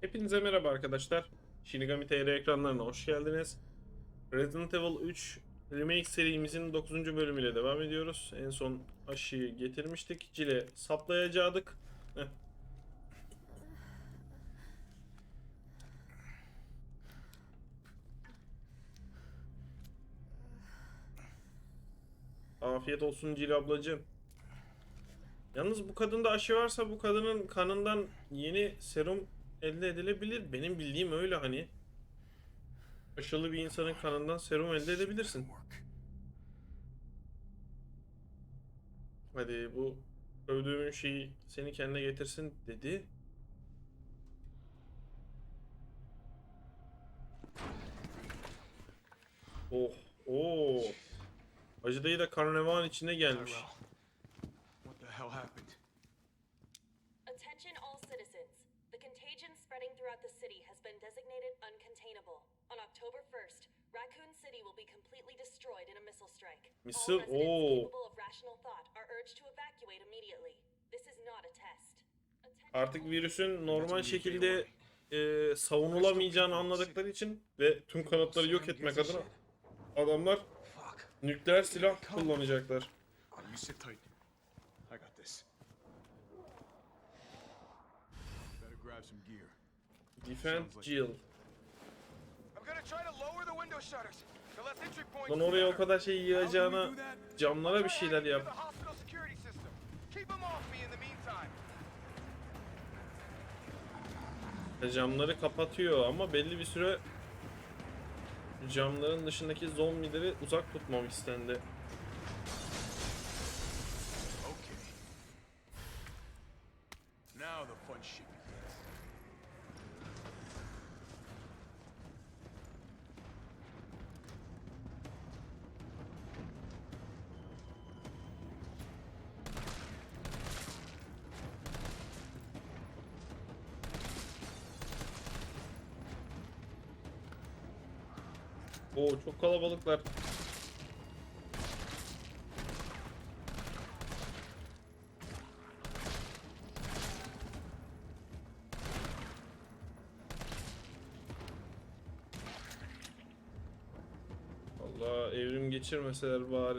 Hepinize merhaba arkadaşlar. Shinigami TR ekranlarına hoş geldiniz. Resident Evil 3 Remake serimizin 9. bölümüyle devam ediyoruz. En son aşıyı getirmiştik. Cile saplayacaktık. Afiyet olsun Cile ablacığım. Yalnız bu kadında aşı varsa bu kadının kanından yeni serum elde edilebilir. Benim bildiğim öyle hani. Aşılı bir insanın kanından serum elde edebilirsin. Hadi bu övdüğün şeyi seni kendine getirsin dedi. Oh, oh. Hacı dayı da karnavalın içine gelmiş. What the hell happened? City has been designated uncontainable. On October 1st, Raccoon City will be completely destroyed in a missile strike. Missile- all residents oh. capable of rational thought are urged to evacuate immediately. This is not a test. Artık virüsün normal şekilde e, savunulamayacağını anladıkları için ve tüm kanıtları yok etmek adına adamlar nükleer silah kullanacaklar. You sit tight. I got this. Better grab some gear. Defend Jill. I'm gonna try to lower the window shutters. The less entry points. Lan oraya o kadar şey yığacağına camlara bir şeyler yap. meantime. Camları kapatıyor ama belli bir süre camların dışındaki zombileri uzak tutmam istendi. Çok kalabalıklar. Allah evrim geçirmeseler bari.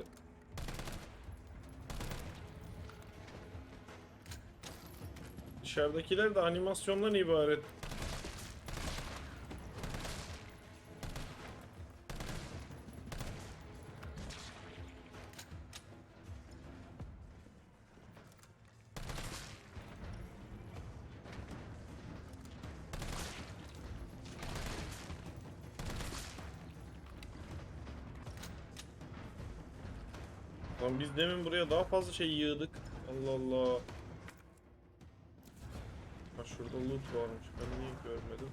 Dışarıdakiler de animasyondan ibaret. Daha fazla şey yığdık. Allah Allah. Ha şurada loot varmış. Ben niye görmedim?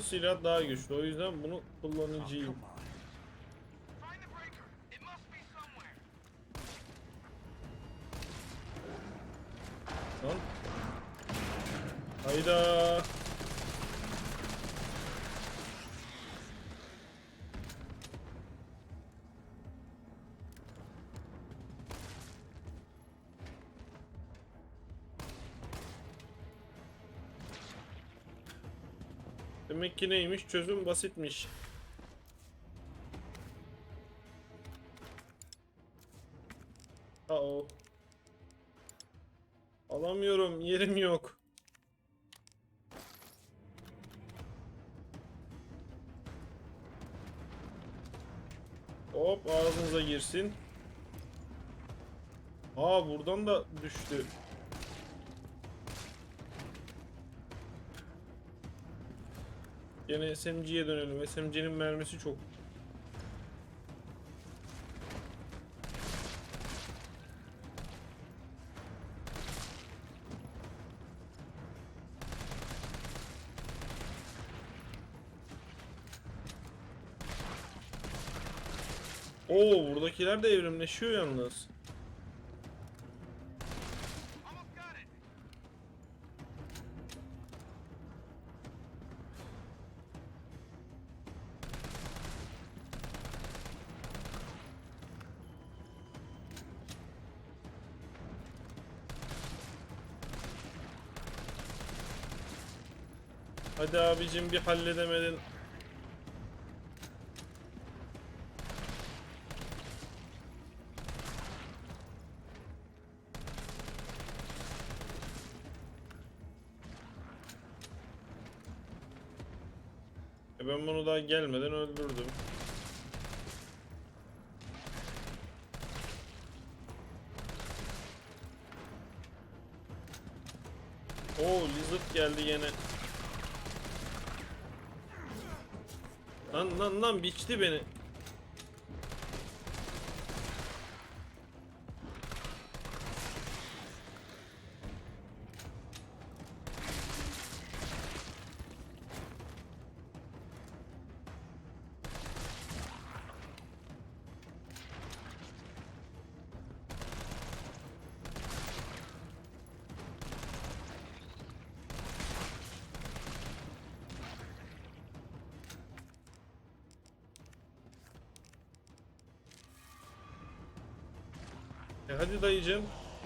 Silah daha güçlü. O yüzden bunu kullanıcıyım. Demek ki neymiş? Çözüm basitmiş. Aa. Alamıyorum, yerim yok. Hop ağzınıza girsin. Aa buradan da düştü. Yine SMG'ye dönelim. SMG'nin mermisi çok. Oo buradakiler de evrimleşiyor yalnız. Hadi abicim bir halledemedin. E ben bunu daha gelmeden öldürdüm. Oo lizard geldi gene. Lan lan lan biçti beni. Hadi dayıcım.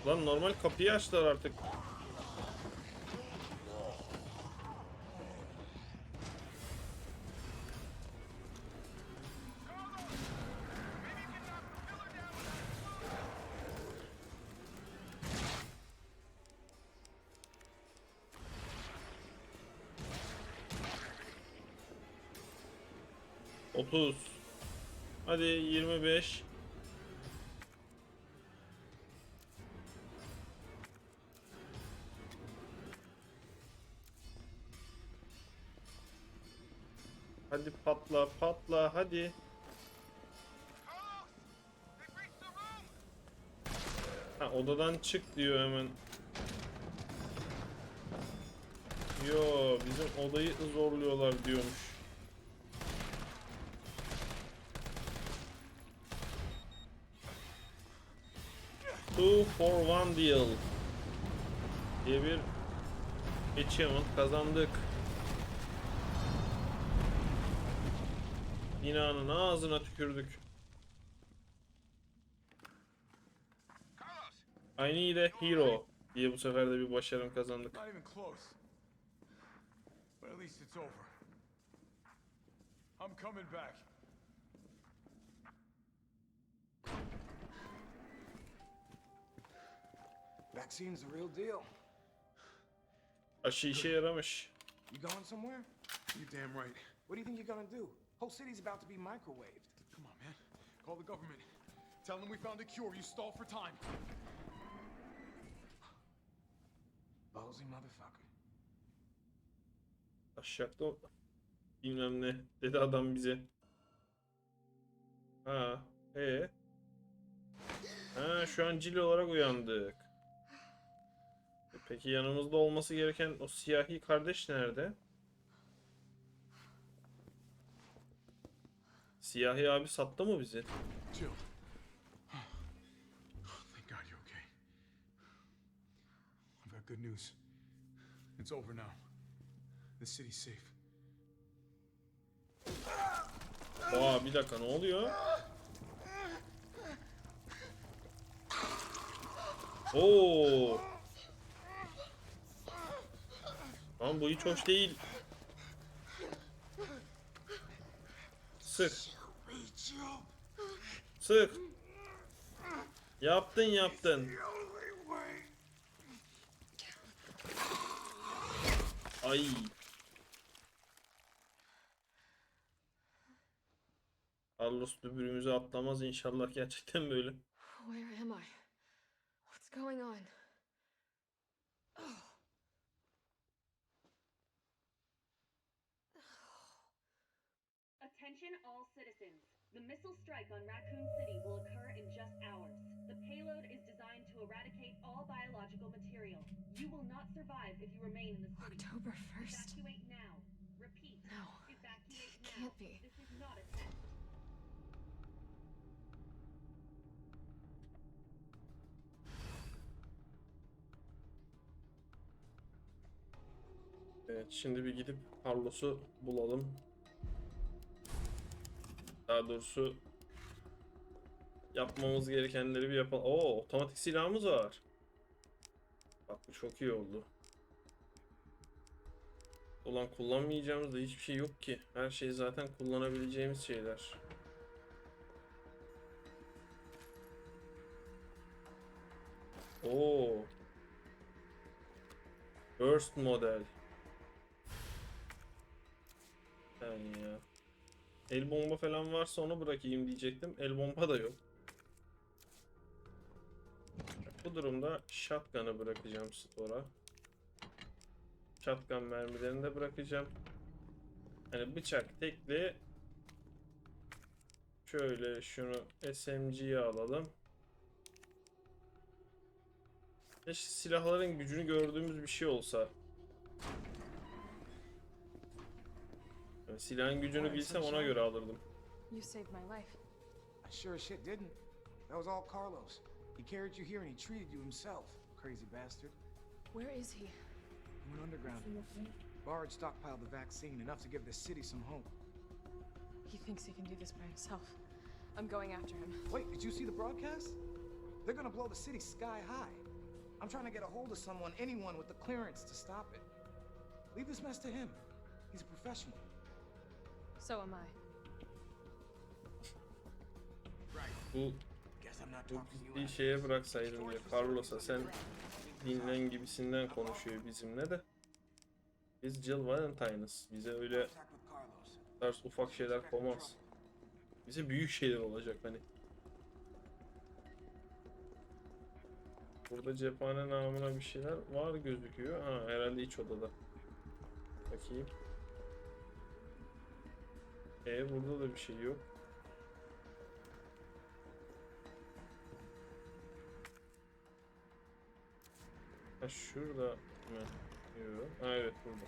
Lan normal kapıyı açtılar artık. Otuz. Hadi yirmi beş. Patla patla hadi. Ha odadan çık diyor hemen. Yo bizim odayı zorluyorlar diyormuş. Two for one deal diye bir achievement kazandık. Binanın ağzına tükürdük. Carlos! I need a hero diye bu sefer de bir başarım kazandık. Not even close. But at least it's over. I'm coming back. Vaccine's the real deal. Aşı işe yaramış. You going somewhere? You damn right. What do you think you're gonna do? Whole city's about to be microwaved. Come on, man. Call the government. Tell them we found a cure. You stall for time. Ballsy motherfucker. Aşağıda o- bilmem ne dedi adam bize. Ha, e. Ha, şu an cil olarak uyandık. E Peki yanımızda olması gereken o siyahi kardeş nerede? Siyahi abi sattı mı bizi? Jill. Thank God you're okay. I've got good news. It's over now. The city's safe. Aa bir dakika ne oluyor? Oo. Lan bu hiç hoş değil. Sık. Sık. Yaptın yaptın. Ay. Carlos dübürümüzü atlamaz inşallah gerçekten böyle. Where am I? What's going on? The missile strike on Raccoon City will occur in just hours. The payload is designed to eradicate all biological material. You will not survive if you remain in the city. October 1st. Evacuate now. Repeat. No. Evacuate now. Can't be. This is not a test. Evet, şimdi bir gidip Carlos'u bulalım. Daha doğrusu yapmamız gerekenleri bir yapalım. Oo, otomatik silahımız var. Bak bu çok iyi oldu. Ulan kullanmayacağımız da hiçbir şey yok ki. Her şey zaten kullanabileceğimiz şeyler. Oo. Burst model. Yani ya. El bomba falan varsa onu bırakayım diyecektim. El bomba da yok. Bu durumda shotgun'ı bırakacağım store'a. Shotgun mermilerini de bırakacağım. Hani bıçak tekli. Şöyle şunu SMG'ye alalım. Keşke silahların gücünü gördüğümüz bir şey olsa. Yani silahın gücünü bilsem ona göre alırdım. You saved my life. I sure as shit didn't. That was all Carlos. He carried you here and he treated you himself. Crazy bastard. Where is he? He went underground. Bard stockpiled the vaccine, enough to give the city some hope. He thinks he can do this by himself. I'm going after him. Wait, did you see the broadcast? They're gonna blow the city sky high. I'm trying to get a hold of someone, anyone with the clearance to stop it. Leave this mess to him. He's a professional. So am I. Bu bu bir şeye bıraksaydın diyor. Carlos'a sen dinlen gibisinden konuşuyor bizimle de. Biz Jill Valentine'ız. Bize öyle tarz ufak şeyler koymaz. Bize büyük şeyler olacak hani. Burada cephane namına bir şeyler var gözüküyor. Ha herhalde iç odada. Bakayım. E burada da bir şey yok. Ha şurada mı? Yok. Ha evet burada.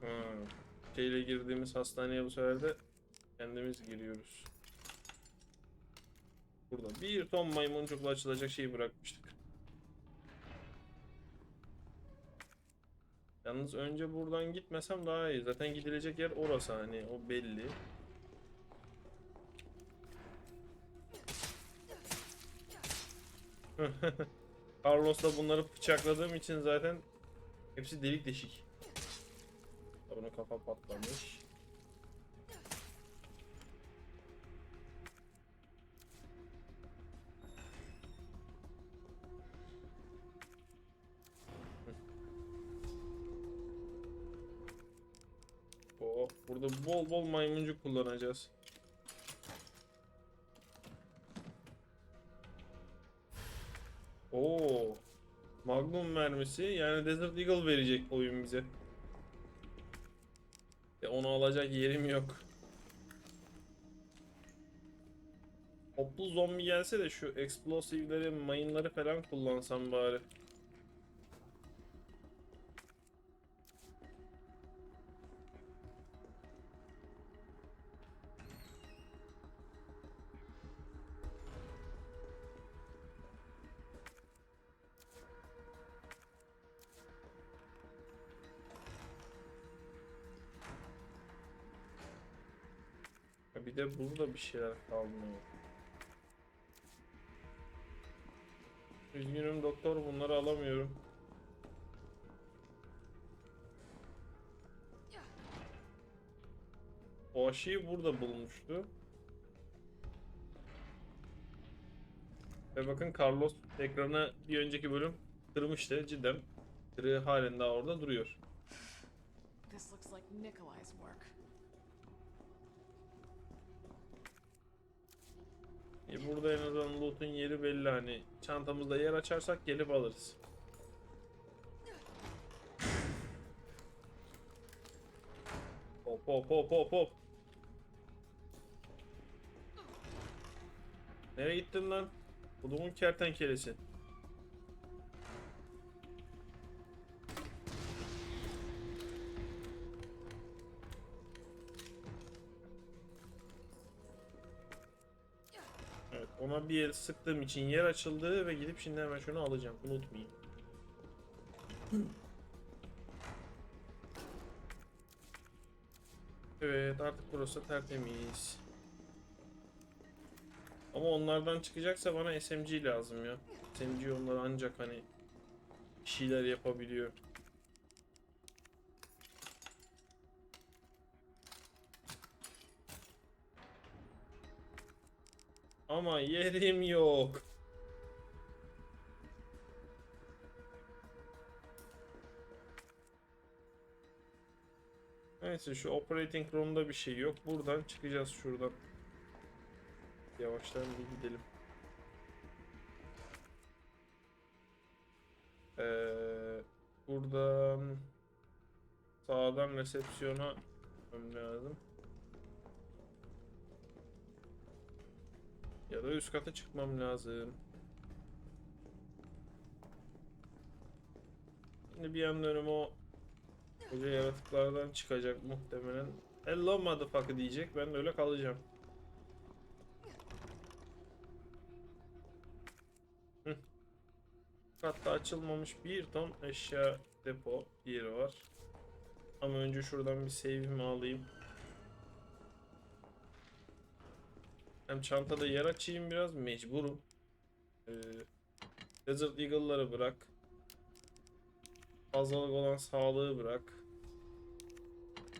Ha. Şeyle girdiğimiz hastaneye bu sefer de kendimiz giriyoruz. Burada bir ton maymuncukla açılacak şeyi bırakmıştık. Yalnız önce buradan gitmesem daha iyi. Zaten gidilecek yer orası hani o belli. Carlos'la bunları bıçakladığım için zaten hepsi delik deşik. Bunun kafa patlamış. Bol bol maymuncuk kullanacağız. Oo. Magnum mermisi yani Desert Eagle verecek oyun bize. E onu alacak yerim yok. Toplu zombi gelse de şu explosive'leri, mayınları falan kullansam bari. Bir de burada bir şeyler kalmıyor. Üzgünüm doktor bunları alamıyorum. O aşıyı burada bulmuştu. Ve bakın Carlos ekranı bir önceki bölüm kırmıştı cidden. Kırığı halen daha orada duruyor. This looks like Nikolai's work. Burada en azından loot'un yeri belli hani çantamızda yer açarsak gelip alırız. Hop hop hop hop hop. Nereye gittin lan? Budumun kertenkelesi. Ona bir el sıktığım için yer açıldı ve gidip şimdi hemen şunu alacağım. Unutmayayım. Evet artık burası tertemiz. Ama onlardan çıkacaksa bana SMG lazım ya. SMG onlar ancak hani bir şeyler yapabiliyor. Ama yerim yok. Neyse şu operating room'da bir şey yok. Buradan çıkacağız şuradan. Yavaştan bir gidelim. Ee, buradan sağdan resepsiyona lazım. Ya da üst kata çıkmam lazım. Şimdi bir yandan önüme o koca yaratıklardan çıkacak muhtemelen. Hello motherfucker diyecek. Ben de öyle kalacağım. Hı. Katta açılmamış bir ton eşya depo yeri var. Ama önce şuradan bir save'imi alayım. Hem çantada yer açayım biraz mecburum. Ee, Desert Eagle'ları bırak. Fazlalık olan sağlığı bırak.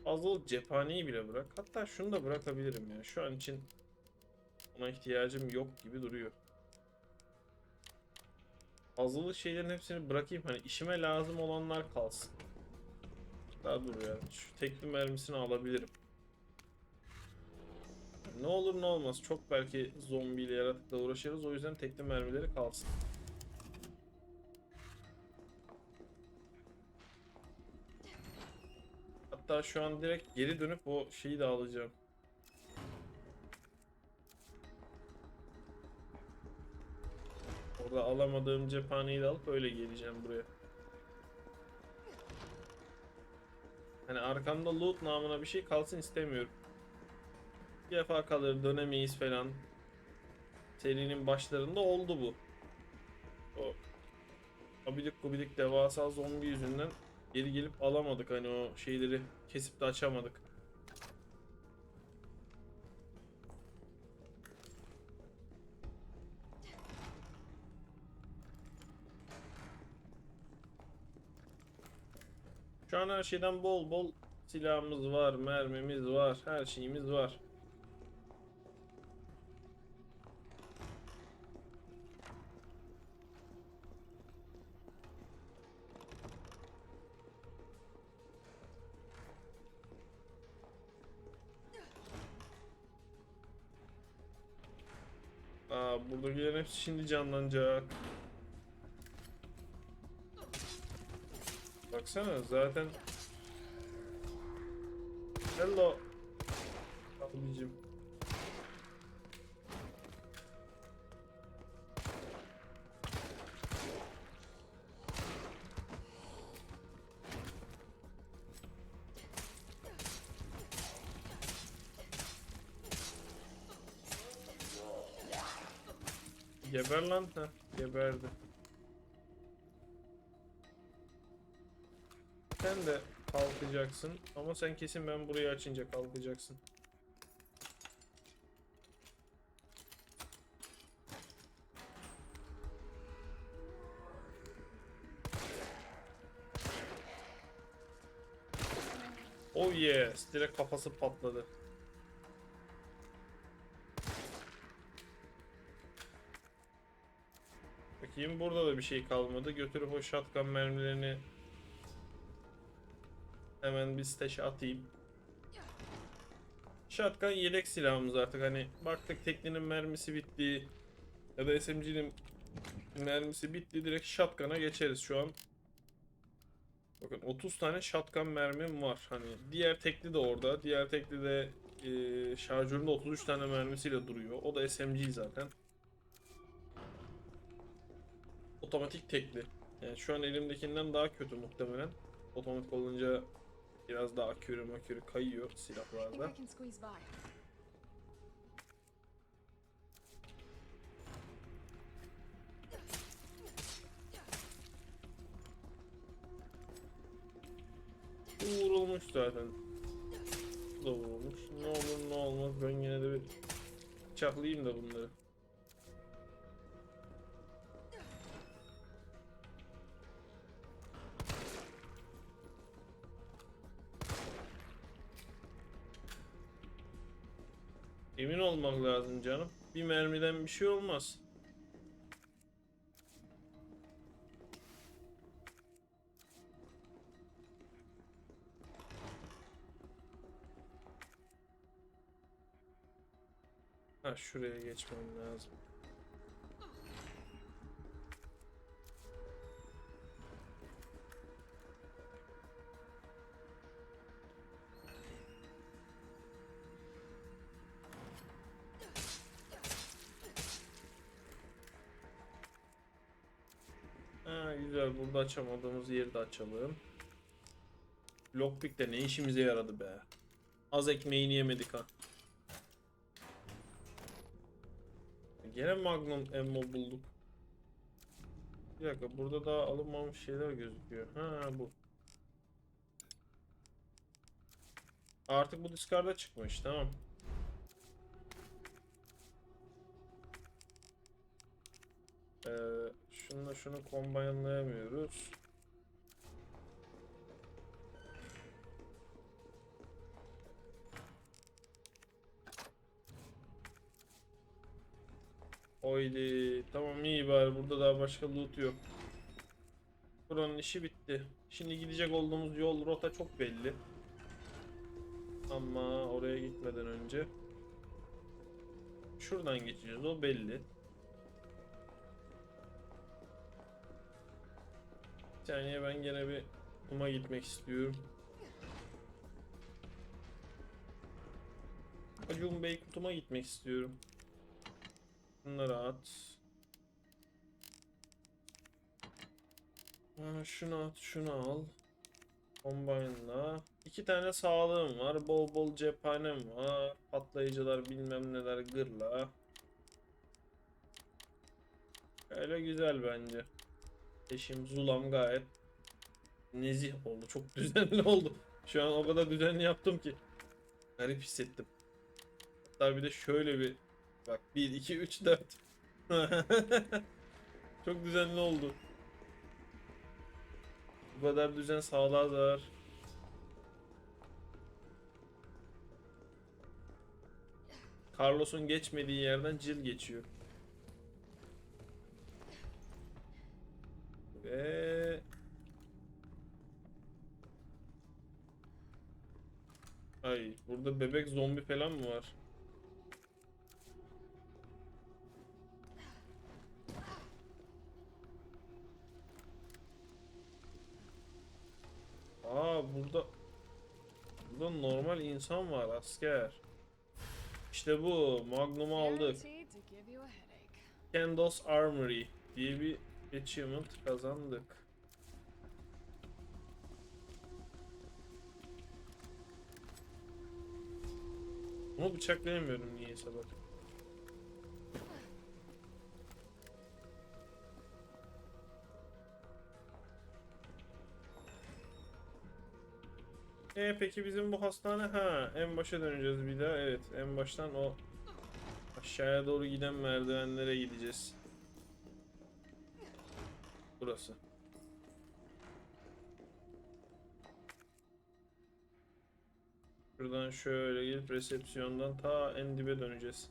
Fazlalık cephaneyi bile bırak. Hatta şunu da bırakabilirim ya. Şu an için ona ihtiyacım yok gibi duruyor. Fazlalık şeylerin hepsini bırakayım. Hani işime lazım olanlar kalsın. Daha dur ya. Şu tekli mermisini alabilirim. Ne olur ne olmaz. Çok belki zombiyle yaratıkla uğraşırız. O yüzden tekli mermileri kalsın. Hatta şu an direkt geri dönüp o şeyi de alacağım. Orada alamadığım cephaneyi de alıp öyle geleceğim buraya. Hani arkamda loot namına bir şey kalsın istemiyorum. Bir defa kalır dönemeyiz falan. Serinin başlarında oldu bu. O abidik gubidik devasa zombi yüzünden geri gelip alamadık hani o şeyleri kesip de açamadık. Şu an her şeyden bol bol silahımız var, mermimiz var, her şeyimiz var. Buradakilerin hepsi şimdi canlanacak. Baksana zaten Hello Sen de kalkacaksın ama sen kesin ben burayı açınca kalkacaksın. Oh yes, direkt kafası patladı. Bakayım burada da bir şey kalmadı. Götürüp o shotgun mermilerini hemen bir stash'e atayım. Shotgun yedek silahımız artık hani baktık teknenin mermisi bitti ya da SMG'nin mermisi bitti direkt shotgun'a geçeriz şu an. Bakın 30 tane shotgun mermim var. Hani diğer tekli de orada. Diğer tekli de e, şarjöründe 33 tane mermisiyle duruyor. O da SMG zaten. Otomatik tekli. Yani şu an elimdekinden daha kötü muhtemelen. Otomatik olunca Biraz daha akürü makürü kayıyor silahlarda. Vurulmuş zaten. Bu da vurulmuş. Ne olur ne olmaz ben yine de bir çaklayayım da bunları. Emin olmak lazım canım. Bir mermiden bir şey olmaz. Ha şuraya geçmem lazım. Açamadığımız yeri de açalım. Lockpick de ne işimize yaradı be. Az ekmeğini yemedik ha. Gene Magnum ammo bulduk. Bir dakika burada daha alınmamış şeyler gözüküyor. Ha bu. Artık bu diskarda çıkmış tamam. Ee, şununla şunu combine'layamıyoruz. Oydi. Tamam iyi bari burada daha başka loot yok. Buranın işi bitti. Şimdi gidecek olduğumuz yol rota çok belli. Ama oraya gitmeden önce şuradan geçeceğiz o belli. Saniye ben gene bir kuma gitmek istiyorum. Acun Bey kutuma gitmek istiyorum. Bunları at. Ha, şunu at, şunu al. Combine'la. İki tane sağlığım var. Bol bol cephanem var. Patlayıcılar bilmem neler gırla. Öyle güzel bence. Eşim Zulam gayet nezih oldu. Çok düzenli oldu. Şu an o kadar düzenli yaptım ki. Garip hissettim. Hatta bir de şöyle bir Bak 1, 2, 3, 4. Çok düzenli oldu. Bu kadar düzen sağlığa zarar. Carlos'un geçmediği yerden Jill geçiyor. Ve Ay burada bebek zombi falan mı var? Aa burada Burada normal insan var asker. İşte bu Magnum'u aldık. Candles Armory diye bir achievement kazandık. Bunu bıçaklayamıyorum niyeyse bak. E peki bizim bu hastane ha en başa döneceğiz bir daha evet en baştan o aşağıya doğru giden merdivenlere gideceğiz. Burası. Şuradan şöyle gelip resepsiyondan ta en dibe döneceğiz.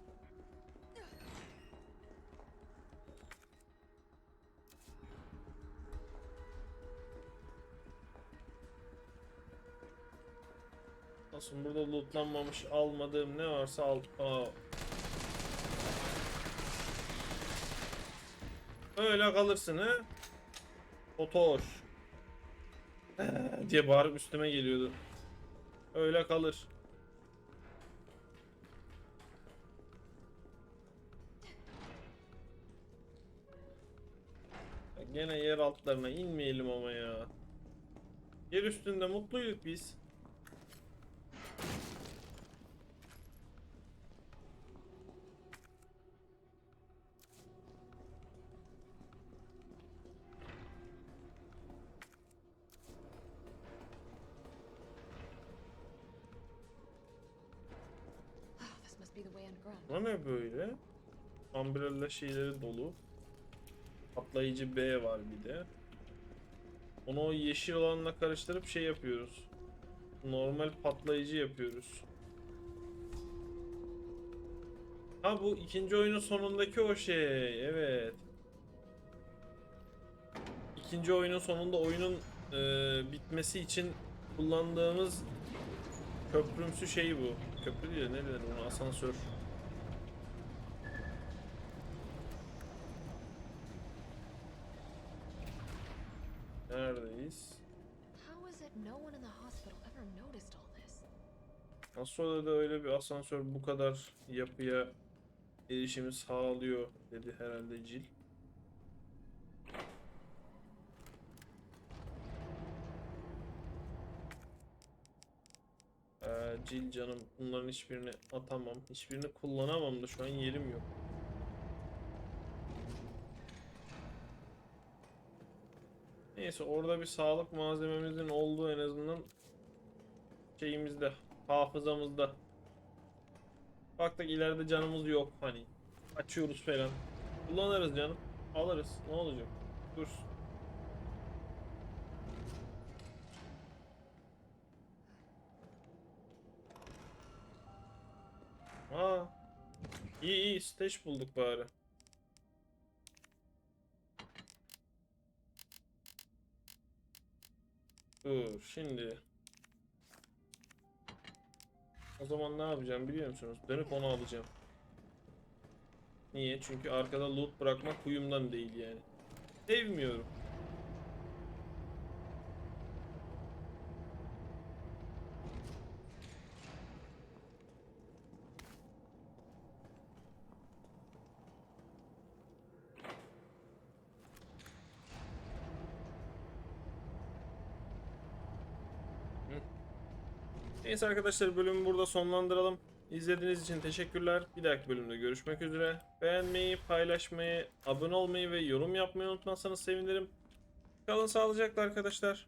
Nasıl burada lootlanmamış almadığım ne varsa al. Aa. Öyle kalırsın ha. Otoş. diye bağırıp üstüme geliyordu. Öyle kalır. Gene yer altlarına inmeyelim ama ya. Yer üstünde mutluyduk biz. Bu ne böyle? Umbrella şeyleri dolu. Patlayıcı B var bir de. Onu o yeşil olanla karıştırıp şey yapıyoruz. Normal patlayıcı yapıyoruz. Ha bu ikinci oyunun sonundaki o şey. Evet. İkinci oyunun sonunda oyunun eee, bitmesi için kullandığımız köprümsü şey bu. Köprü değil de ne denir ona asansör. Neredeyiz? How is it no one in the hospital ever noticed all this? Nasıl da öyle bir asansör bu kadar yapıya erişimi sağlıyor dedi herhalde Jill. Ee, Jill canım bunların hiçbirini atamam. Hiçbirini kullanamam da şu an yerim yok. Neyse orada bir sağlık malzememizin olduğu en azından şeyimizde, hafızamızda. Baktık ileride canımız yok hani. Açıyoruz falan. Kullanırız canım. Alırız. Ne olacak? Dursun. Aa. İyi iyi stage bulduk bari. Dur şimdi. O zaman ne yapacağım biliyor musunuz? Dönüp onu alacağım. Niye? Çünkü arkada loot bırakmak huyumdan değil yani. Sevmiyorum. Neyse arkadaşlar bölümü burada sonlandıralım. İzlediğiniz için teşekkürler. Bir dahaki bölümde görüşmek üzere. Beğenmeyi, paylaşmayı, abone olmayı ve yorum yapmayı unutmazsanız sevinirim. Kalın sağlıcakla arkadaşlar.